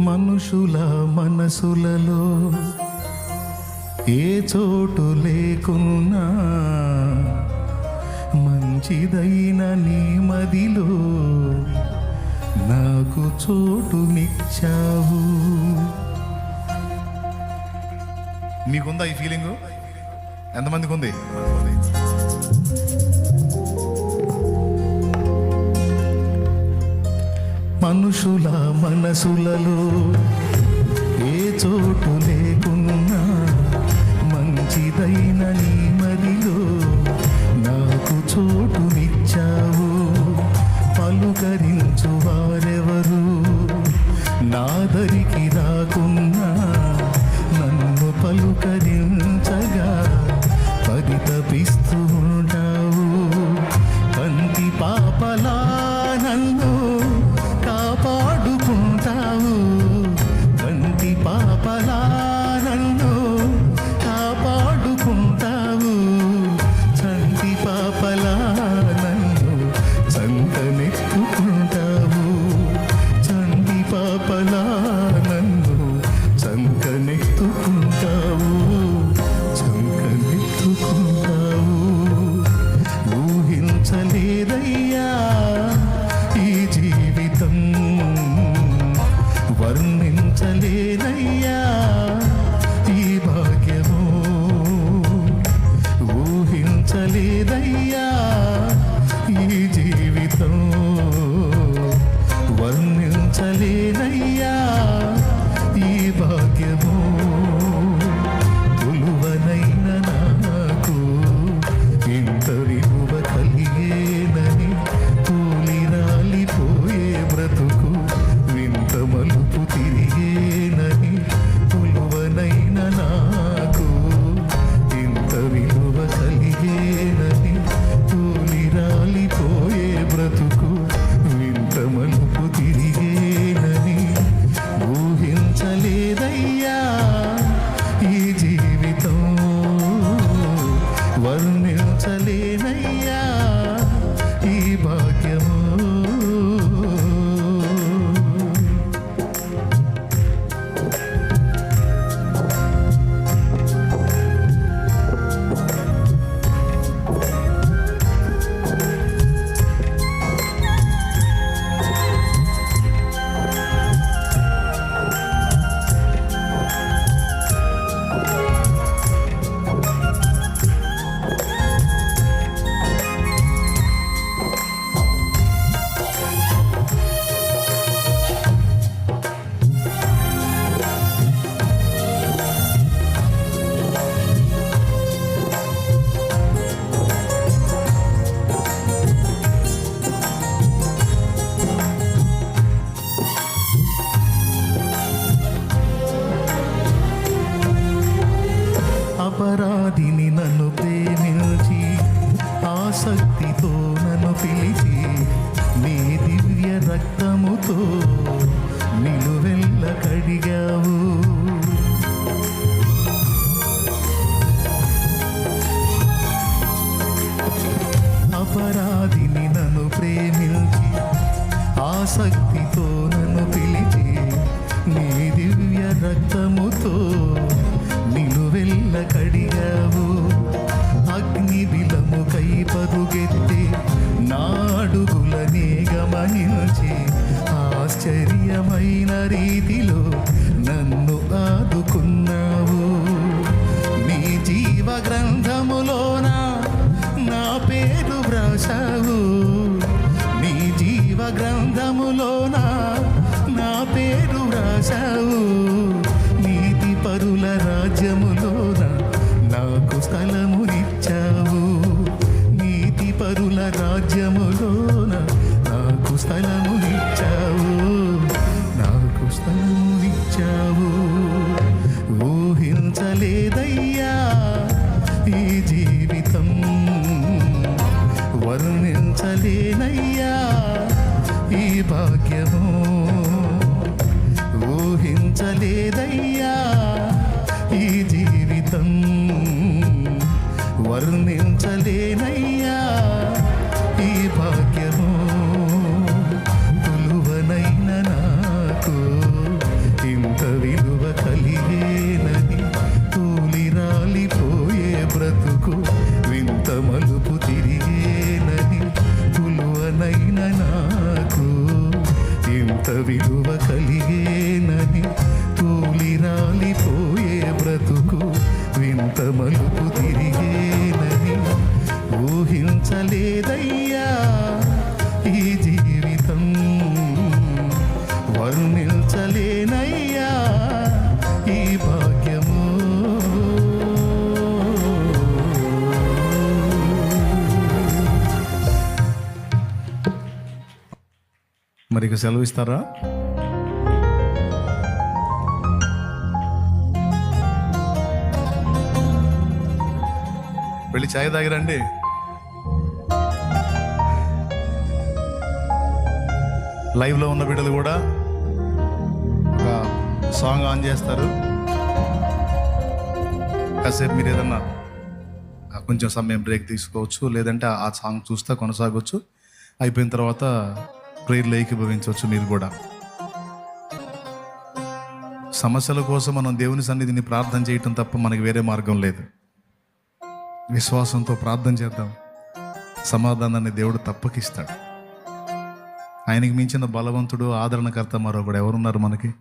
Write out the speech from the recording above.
మనుషుల మనసులలో ఏ చోటు లేకున్నా మంచిదైన నీ మదిలో నాకు చోటునిచ్చావు. మీకుందా ఈ ఫీలింగు ఎంతమందికి ఉంది మనుషుల మనసులలో ఏ చోటు లేకున్నా మంచిదైన నీ మదిలో నాకు చోటునిచ్చావు. పలుకరి ఊహించలేదయ్యా ఈ జీవితం వర్ణించలేరయ్యా భాగ్యము అపరాధిని నన్ను ప్రేమించి ఆసక్తితో నన్ను పిలిచి నీ దివ్య రక్తముతో నిలువెల్ల కడిగావు. అపరాధిని నన్ను ప్రేమించి ఆసక్తితో నన్ను పిలిచి నీ దివ్య రక్తముతో కడియవు. కడిగావు అగ్ని బిలము కై పరుగెత్తి నాడుగులనే గమనించి ఆశ్చర్యమైన రీతిలో నన్ను ఆదుకున్నావు. నీ జీవ గ్రంథములోన నా పేరు వ్రాసావు నీ జీవ గ్రంథములోన నా పేరు వ్రాసావు నీతి పరుల రాజ్యములో అయ్యా ఈ భాగ్యము ఊహించలేదయ్యా ఈ జీవితం వర్ణించలేనయ్యా ఈ భాగ్యము కొలువనైన నాకు ఇంత విలువ కలిగేనది తూలి రాలిపోయే బ్రతుకు వింత మలుపు తిరిగేనని ఊహించలేదయ్యా ఈ జీవితం వర్ణించలేనయ్యా. మరి ఇక సెలవు ఇస్తారా? వెళ్ళి ఛాయ్ తాగిరండి. లైవ్లో ఉన్న బిడ్డలు కూడా ఒక సాంగ్ ఆన్ చేస్తారు. కాసేపు మీరు ఏదన్నా కొంచెం సమయం బ్రేక్ తీసుకోవచ్చు లేదంటే ఆ సాంగ్ చూస్తే కొనసాగవచ్చు అయిపోయిన తర్వాత ప్రేయర్లో ఏకీభవించవచ్చు మీరు కూడా. సమస్యల కోసం మనం దేవుని సన్నిధిని ప్రార్థన చేయటం తప్ప మనకి వేరే మార్గం లేదు. విశ్వాసంతో ప్రార్థన చేద్దాం. సమాధానాన్ని దేవుడు తప్పకిస్తాడు. ఆయనకి మించిన బలవంతుడు ఆదరణకర్త మరొకడు ఎవరున్నారు మనకి?